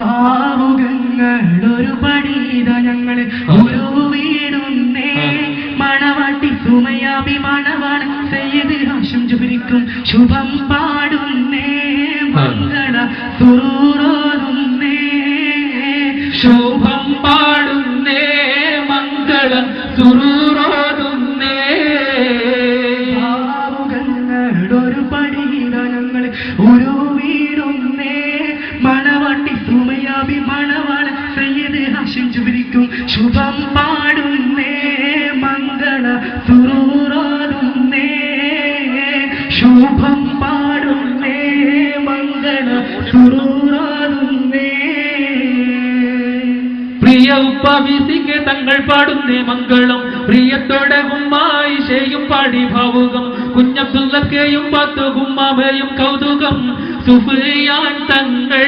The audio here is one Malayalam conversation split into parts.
ആവുകങ്ങളൊരു പണിത ഞങ്ങൾ ഒരു വീടുന്നേ മണവാട്ടി സുമയാബി മണവാണ് സയ്യിദ് ഹാഷം ജുബിരിക്കും ശുഭം പാടുന്നേ. മംഗള സുറൂറോതുന്നേ. ശുഭം പാടുന്നേ മംഗളം സുറൂറോതുന്നേ. ആവുകങ്ങളൊരു പണിത ഞങ്ങൾ ഒരു മംഗള സുറൂറോതുന്നേ പ്രിയ ഉപ്പവിസിക്ക് തങ്ങൾ പാടുന്നേ മംഗളം പ്രിയത്തോടെ ഉമ്മായിഷയും പാടി ഭാവുകം. കുഞ്ഞബ്ദുള്ളക്കെയും പത്തു ഉമ്മാമയും കൗതുകം. സുഫിയാൻ തങ്ങൾ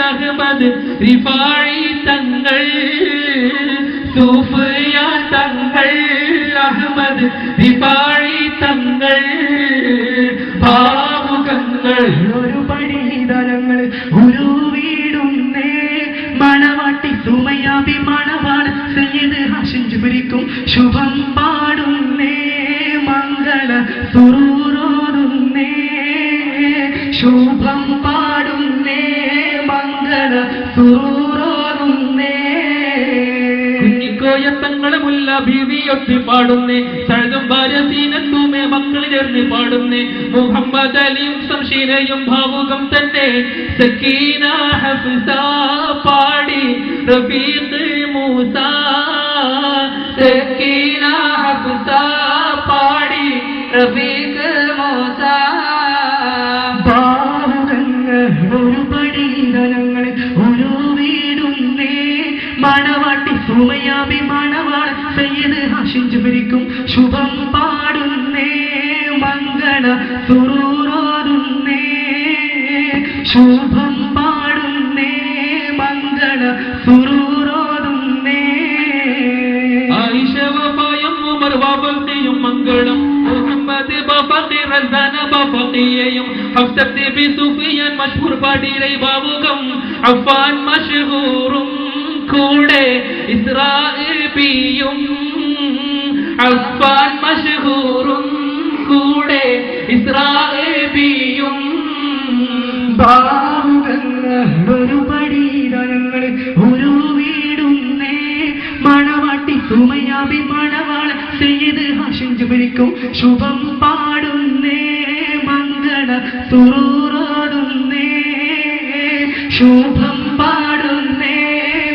അഹമ്മദ് റിഫായി തങ്ങൾ. സുഫിയാൻ തങ്ങൾ അഹമ്മദ് റിഫായി തങ്ങൾ. ഭാവുകങ്ങൾ. ഒരു സുമയാബി മണവാണ് സയ്യിദ് ഹാഷിം ജുബരിക്കും ശുഭം പാടുന്നേ മംഗള സുറൂറോടുന്നേ ശുഭം പാടുന്നേ മംഗള സുറൂരോതുന്നേ കുഞ്ഞിക്കോയത്തങ്ങളെ മുല്ല ബീവിയൊട്ടി പാടുന്നേ സഴകം മക്കൾ ചേർന്ന് പാടുന്നേ മുഹമ്മദ് അലിയും സംശീലയും ഭാവുകം തന്നെ സക്കീന ഹഫ്സ പാടി റഫീഖ് മൂസ സക്കീന ഹഫ്സ പാടി റഫീഖ് മൂസ. ഒരു പടീതലങ്ങൾ ഒരു വീടുന്നേ മണവാട്ടി സുമയാബി മണവാൾ സയ്യിദ് ഹാഷിം ശുഭം പാടുന്നേ മംഗള സുറൂരോതുന്നേ ശുഭം ബഫഖിയെയും ഹഫ്സത്ത് ബി സുഫിയൻ മഷ്ഹൂർ പാടിയിലെ ബാവുകം അഫ്ഫാൻ മഷ്ഹൂറും കൂടെ ഇസ്രായേബിയും അഫ്ഫാൻ മഷ്ഹൂറും കൂടെ ഇസ്രായേബിയും ഒരു പടീതലങ്ങൾ ഒരു മണവാട്ടി മണവാള ശുഭം പാടുന്നേ മംഗള സുറൂറോതുന്നേ ശുഭം പാടുന്നേ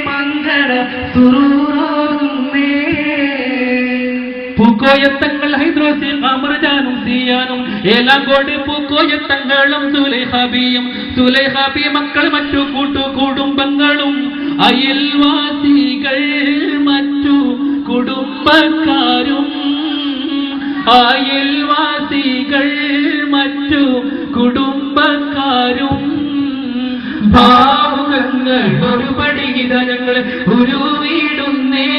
മംഗള സുറൂറോതുന്നേ പൂക്കോയത്തങ്ങൾ ഹൈദ്രോസിൽ അമർജാനും സിയാനും ഏലാങ്കോട് പൂക്കോയത്തങ്ങളും സുലൈഹാബിയും സുലൈഹാബി മക്കൾ മറ്റു കൂട്ടു കുടുംബങ്ങളും അയൽവാസികൾ മറ്റു കുടുംബക്കാരും അയൽവാസികൾ മറ്റു കുടുംബക്കാരും ഭാവുകങ്ങൾ ഒരു പടികിതങ്ങൾ ഒരു വീടുന്നേ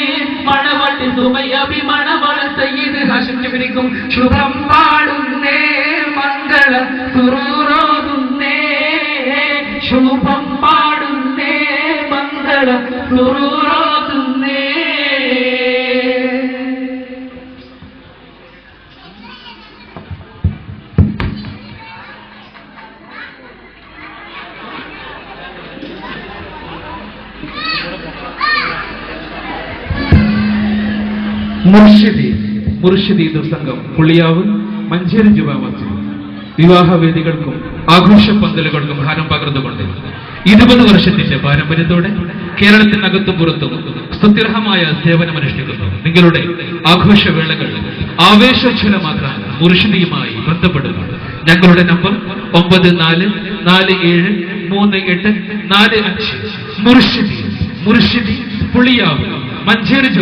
മണവട്ടി സുമയഭി മണവള സയ്യിദ് ഹാഷിം പിടിക്കും ശുഭം പാടുന്നേ മംഗള സുറൂറോതുന്നേ ശുഭം പാടുന്നേ മംഗള സുറൂറോതുന്നേ മുർഷിദി മുർഷിദി ദുസംഗം പുള്ളിയാവ് മഞ്ചേരി ജുമാ വിവാഹവേദികൾക്കും ആഘോഷ പന്തലുകൾക്കും ഭാരം പകർന്നുകൊണ്ട് ഇരുപത് വർഷത്തിന്റെ പാരമ്പര്യത്തോടെ കേരളത്തിനകത്തും പുറത്തും സ്തുത്യർഹമായ സേവനമനുഷ്ഠിക്കുന്നു. നിങ്ങളുടെ ആഘോഷവേളകൾ ആവേശോജ്വലമാക്കാൻ മുർഷിദിയുമായി ബന്ധപ്പെടുന്നു. ഞങ്ങളുടെ നമ്പർ ഒമ്പത് നാല് നാല് ഏഴ് മൂന്ന് എട്ട് നാല് അഞ്ച്. മുർഷിദി മുർഷിദി പുളിയാവ് മഞ്ചേരി